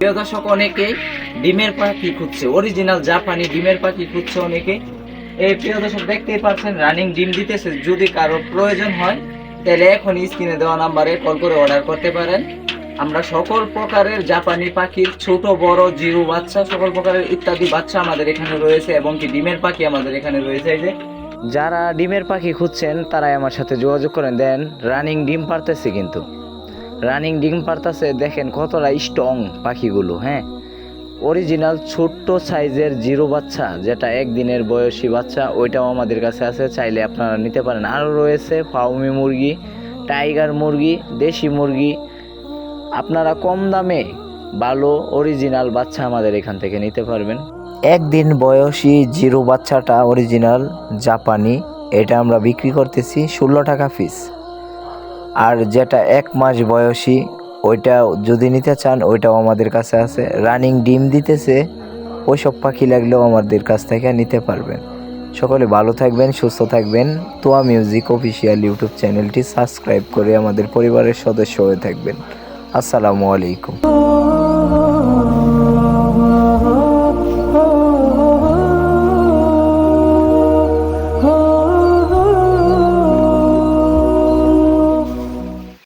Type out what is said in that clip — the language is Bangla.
প্রিয় দর্শক, অনেকে ডিমের পাখি খুঁজছে অরিজিনাল জাপানি ডিমের পাখি খুঁজছে অনেকে। এই প্রিয় দর্শক, দেখতেই পাচ্ছেন রানিং ডিম দিতেছে, যদি কারও প্রয়োজন হয়, তাহলে এখন স্ক্রিনে দেওয়া নাম্বারে কল করে অর্ডার করতে পারেন। আমরা সকল প্রকারের জাপানি পাখির, ছোট, বড়, জিরো বাচ্চা, সকল প্রকারের ইত্যাদি বাচ্চা আমাদের এখানে রয়েছে এবং কি ডিমের পাখি আমাদের এখানে রয়েছে। যে, যারা ডিমের পাখি খুঁজছেন, তারাই আমার সাথে যোগাযোগ করেন। দেন রানিং ডিম পারতেছে কিন্তু। রানিং ডিম পারতেছে, দেখেন কতটা স্ট্রং পাখিগুলো হ্যাঁ? অরিজিনাল ছোট্ট সাইজের জিরো বাচ্চা, যেটা একদিনের বয়সী বাচ্চা, ওইটাও আমাদের কাছে আছে, চাইলে আপনারা নিতে পারেন। আরও রয়েছে ফাউমি মুরগি, টাইগার মুরগি, দেশি মুরগি। আপনারা কম দামে ভালো অরিজিনাল বাচ্চা আমাদের এখান থেকে নিতে পারবেন। একদিন বয়সী জিরো বাচ্চাটা অরিজিনাল জাপানি, এটা আমরা বিক্রি করতেছি ষোলো টাকা পিস আর যেটা এক মাস বয়সী, ওইটা যদি নিতে চান, ওইটাও আমাদের কাছে আছে। রানিং ডিম দিতেছে, ওইসব পাখি লাগলেও আমাদের কাছ থেকে নিতে পারবেন। সকলে ভালো থাকবেন, সুস্থ থাকবেন। তোয়া মিউজিক অফিসিয়াল ইউটিউব চ্যানেলটি সাবস্ক্রাইব করে আমাদের পরিবারের সদস্য হয়ে থাকবেন। আসসালামু আলাইকুম।